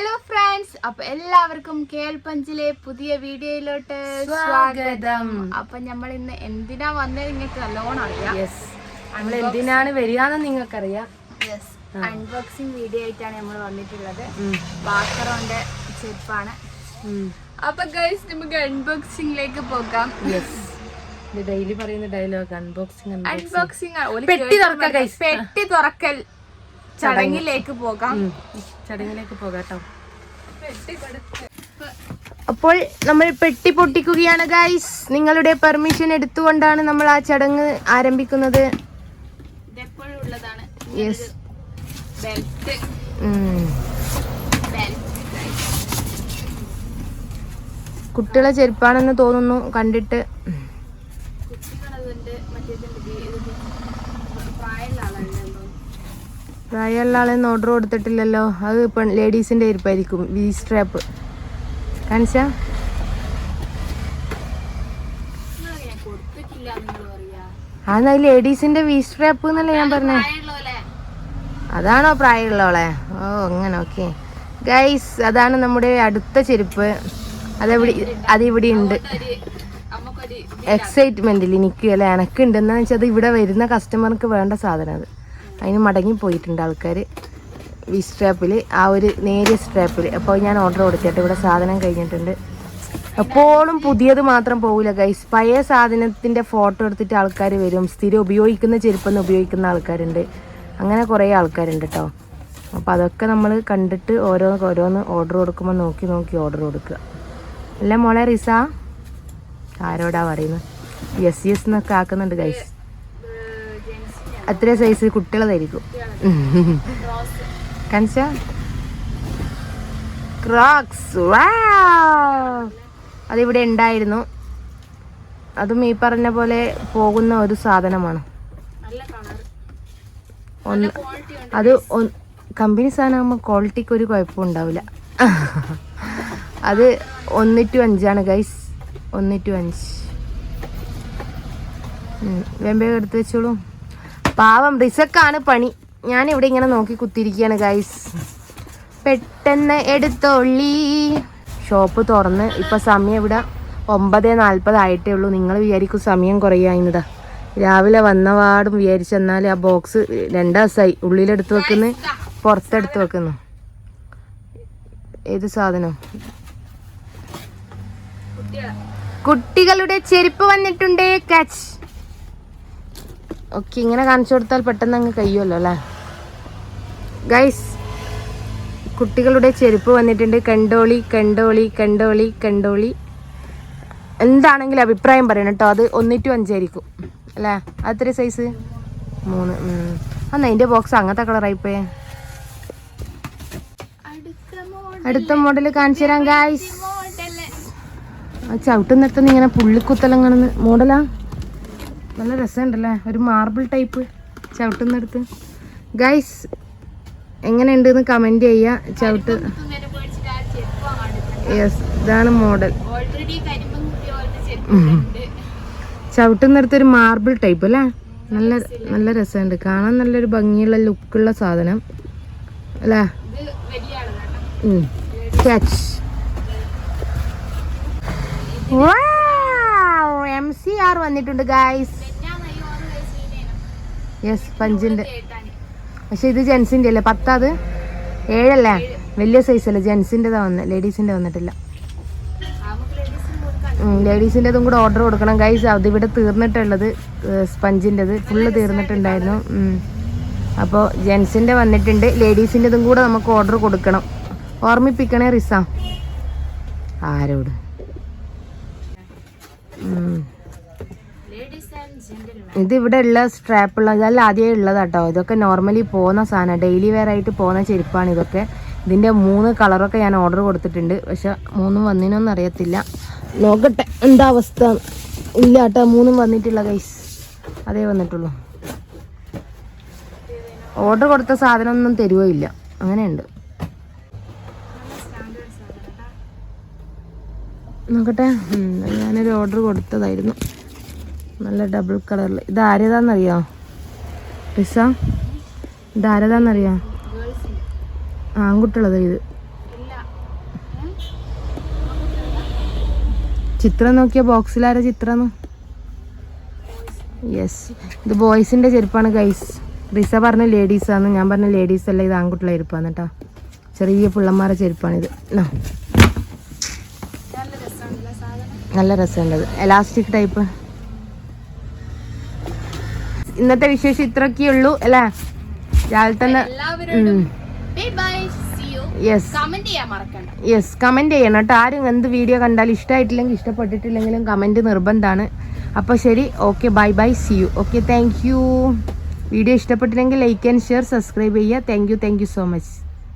Hello friends അപ്പൊ എല്ലാവർക്കും കേൾപ്പഞ്ചിലെ പുതിയ വീഡിയോയിലോട്ട് സ്വാഗതം. അപ്പൊ നമ്മൾ ഇന്ന് എന്തിനാ വന്നത് നിങ്ങൾക്ക് നല്ലോണം അറിയാം. നമ്മൾ എന്തിനാണ് വരികയെന്ന് നിങ്ങൾക്കറിയാം. യെസ് അൺബോക്സിംഗ് വീഡിയോ ആയിട്ടാണ് നമ്മൾ വന്നിട്ടുള്ളത്. ബാക്കറോന്റെ ചെരുപ്പാണ്. അപ്പൊ ഗൈസ് നമുക്ക് അൺബോക്സിംഗിലേക്ക് പോകാം. ഡെയിലി പറയുന്ന ഡയലോഗ് അൺബോക്സിംഗ് അൺബോക്സിംഗ്. പെട്ടി തുറക്കൽ. ചടങ്ങിലേക്ക് പോകാം. ചടങ്ങിലേക്ക് പോകാട്ടോ അപ്പോൾ നമ്മൾ പെട്ടി പൊട്ടിക്കുകയാണ് ഗൈസ് നിങ്ങളുടെ പെർമിഷൻ എടുത്തുകൊണ്ടാണ് നമ്മൾ ആ ചടങ്ങ് ആരംഭിക്കുന്നത്. യെസ് കുട്ടികളെ ചെരുപ്പാണെന്ന് തോന്നുന്നു കണ്ടിട്ട്. പ്രായമുള്ള ആളെന്ന് ഓർഡർ കൊടുത്തിട്ടില്ലല്ലോ. അത് ഇപ്പം ലേഡീസിന്റെ ഇരിപ്പായിരിക്കും. വി സ്ട്രാപ്പ് കാണിച്ച? അതെന്നാ ലേഡീസിന്റെ വി സ്ട്രാപ്പ് എന്നല്ലേ ഞാൻ പറഞ്ഞേ? അതാണോ പ്രായമുള്ളവളെ? ഓ അങ്ങനെ ഓക്കെ ഗൈസ് അതാണ് നമ്മുടെ അടുത്ത ചെരുപ്പ്. അതെവിടെ അതിവിടെ ഉണ്ട്. എക്സൈറ്റ്മെന്റിൽ എനിക്ക് അല്ലെ? എനക്ക് ഉണ്ടെന്ന് വെച്ചാൽ അത് ഇവിടെ വരുന്ന കസ്റ്റമർക്ക് വേണ്ട സാധനം അത്. അതിന് മടങ്ങി പോയിട്ടുണ്ട് ആൾക്കാർ ഈ സ്ട്രാപ്പിൽ ആ ഒരു നേരിയ സ്ട്രാപ്പിൽ അപ്പോൾ ഞാൻ ഓർഡർ കൊടുത്തിട്ട് ഇവിടെ സാധനം കഴിഞ്ഞിട്ടുണ്ട്. എപ്പോഴും പുതിയത് മാത്രം പോകില്ല ഗൈസ് പഴയ സാധനത്തിന്റെ ഫോട്ടോ എടുത്തിട്ട് ആൾക്കാർ വരും. സ്ഥിരം ഉപയോഗിക്കുന്ന ചെരുപ്പെന്ന് ഉപയോഗിക്കുന്ന ആൾക്കാരുണ്ട്. അങ്ങനെ കുറേ ആൾക്കാരുണ്ട് കേട്ടോ അപ്പോൾ അതൊക്കെ നമ്മൾ കണ്ടിട്ട് ഓരോ ഓരോന്ന് ഓർഡർ കൊടുക്കുമ്പോൾ നോക്കി നോക്കി ഓർഡർ കൊടുക്കുക. അല്ല മോളെ റിസ? ആരോടാ പറയുന്നത്? യെസ് യെസ് എന്നൊക്കെ ആക്കുന്നുണ്ട് ഗൈസ് അത്ര സൈസ് കുട്ടികളതായിരിക്കും. കാണിച്ച? ക്രോക്സ് അതിവിടെ ഉണ്ടായിരുന്നു. അതും ഈ പറഞ്ഞ പോലെ പോകുന്ന ഒരു സാധനമാണ്. ഒന്ന് അത് കമ്പനി സാധനമാകുമ്പോൾ ക്വാളിറ്റിക്ക് ഒരു കുഴപ്പം ഉണ്ടാവില്ല. അത് ഒന്ന് ടു അഞ്ചാണ് ഗൈസ് ഒന്ന് ടു അഞ്ച്. വെമ്പയൊക്കെ എടുത്ത് വെച്ചോളൂ. പാവം റിസക്കാണ് പണി. ഞാൻ ഇവിടെ ഇങ്ങനെ നോക്കി കുത്തിരിക്കുകയാണ് ഗൈസ് പെട്ടെന്ന് എടുത്തോളി ഷോപ്പ് തുറന്ന് ഇപ്പൊ സമയം ഇവിടെ ഒമ്പത് നാൽപ്പത് ആയിട്ടേ ഉള്ളൂ. നിങ്ങൾ വിചാരിക്കും സമയം കുറയായിരുന്നതാ രാവിലെ വന്നപാടും വിചാരിച്ചെന്നാൽ ആ ബോക്സ് രണ്ട് ദിവസമായി ഉള്ളിലെടുത്ത് വെക്കുന്നു പുറത്തെടുത്ത് വെക്കുന്നു. ഏത് സാധനം? കുട്ടികളുടെ ചെരുപ്പ് വന്നിട്ടുണ്ട് കച്ച് ഓക്കെ ഇങ്ങനെ കാണിച്ചു കൊടുത്താൽ പെട്ടെന്ന് അങ്ങ് കഴിയുമല്ലോ അല്ലേ? ഗൈസ് കുട്ടികളുടെ ചെരുപ്പ് വന്നിട്ടുണ്ട്. കണ്ടോളി കണ്ടോളി കണ്ടോളി കണ്ടോളി. എന്താണെങ്കിലും അഭിപ്രായം പറയണം കേട്ടോ. അത് ഒന്ന് ടു അഞ്ചായിരിക്കും അല്ലേ? അത്ര സൈസ് മൂന്ന് അന്ന് അതിന്റെ ബോക്സ് അങ്ങനത്തെ കളറായിപ്പോയേ അടുത്ത മോഡൽ കാണിച്ചു തരാം ഗായ്സ് ചവിട്ടുന്നിടത്തുനിന്ന് ഇങ്ങനെ പുള്ളിക്കുത്തലങ്ങനെ മോഡലാ നല്ല രസമുണ്ടല്ലേ? ഒരു മാർബിൾ ടൈപ്പ് ചവിട്ടുന്നിടത്ത്. ഗൈസ് എങ്ങനെയുണ്ടെന്ന് കമന്റ് ചെയ്യുക ചവിട്ട്. യെസ് ഇതാണ് മോഡൽ ചവിട്ടുന്നിടത്ത് ഒരു മാർബിൾ ടൈപ്പ് അല്ലേ? നല്ല നല്ല രസമുണ്ട്. കാണാൻ നല്ലൊരു ഭംഗിയുള്ള ലുക്കുള്ള സാധനം. അല്ലേ? ക്യാച്ച് എം സി ആർ വന്നിട്ടുണ്ട് ഗായ്സ് യെസ് പഞ്ചിന്റെ. പക്ഷെ ഇത് ജെൻസിന്റെ അല്ലേ പത്താത് ഏഴല്ലേ? വലിയ സൈസ് അല്ലേ ജെൻസിന്റെതാ വന്നത് ലേഡീസിന്റെ വന്നിട്ടില്ല. ലേഡീസിന്റെതും കൂടെ ഓർഡർ കൊടുക്കണം. ഗൈസ് ഇവിടെ തീർന്നിട്ടുള്ളത് സ്പഞ്ചിന്റെത് ഫുള്ള് തീർന്നിട്ടുണ്ടായിരുന്നു. അപ്പോൾ ജെൻസിന്റെ വന്നിട്ടുണ്ട്. ലേഡീസിന്റെതും കൂടെ നമുക്ക് ഓർഡർ കൊടുക്കണം. ഓർമ്മിപ്പിക്കണേ റിസ. ആരോട്. ഇത് ഇവിടെ ഉള്ള സ്ട്രാപ്പ് ഉള്ള ഇതല്ല ആദ്യമേ ഉള്ളതാട്ടോ ഇതൊക്കെ നോർമലി പോകുന്ന സാധനം. ഡെയിലി വെയർ ആയിട്ട് പോകുന്ന ചെരുപ്പാണ് ഇതൊക്കെ. ഇതിന്റെ മൂന്ന് കളറൊക്കെ ഞാൻ ഓർഡർ കൊടുത്തിട്ടുണ്ട്. പക്ഷെ മൂന്നും വന്നിനൊന്നും അറിയത്തില്ല. നോക്കട്ടെ എന്താ അവസ്ഥ? ഇല്ല കേട്ടോ മൂന്നും വന്നിട്ടില്ല ഗൈസ് അതേ വന്നിട്ടുള്ളൂ. ഓർഡർ കൊടുത്ത സാധനം ഒന്നും തരുവോ ഇല്ല. അങ്ങനെയുണ്ട്. നോക്കട്ടെ ഞാനൊരു ഓർഡർ കൊടുത്തതായിരുന്നു. നല്ല ഡബിൾ കളറിൽ ഇത് ആരേതാന്നറിയോ? പിസ ഇത് ആരേതാന്നറിയോ? ആൺകുട്ടികളത് ഇത്. ചിത്രം നോക്കിയ ബോക്സിലാരോ ചിത്രം? യെസ് ഇത് ബോയ്സിന്റെ ചെരുപ്പാണ് ഗൈസ് റിസ പറഞ്ഞു ലേഡീസാന്ന് ഞാൻ പറഞ്ഞു ലേഡീസ് അല്ല ഇത് ആൺകുട്ടികളെ ചെരുപ്പാന്ന് കേട്ടോ ചെറിയ പിള്ളമാരെ ചെരുപ്പാണിത്. നല്ല രസമുണ്ടത് എലാസ്റ്റിക് ടൈപ്പ് ഇന്നത്തെ വിശേഷം ഇത്രയൊക്കെ ഉള്ളൂ അല്ലേ? രാവിലെ തന്നെ യെസ് കമന്റ് യെസ് കമന്റ് ചെയ്യണം കേട്ടോ. ആരും എന്ത് വീഡിയോ കണ്ടാലും ഇഷ്ടമായിട്ടില്ലെങ്കിൽ ഇഷ്ടപ്പെട്ടിട്ടില്ലെങ്കിലും കമന്റ് നിർബന്ധമാണ്. അപ്പോൾ ശരി okay bye bye see you okay thank you video ഇഷ്ടപ്പെട്ടില്ലെങ്കിൽ ലൈക്ക് ആൻഡ് ഷെയർ സബ്സ്ക്രൈബ് ചെയ്യുക. Thank you thank you so much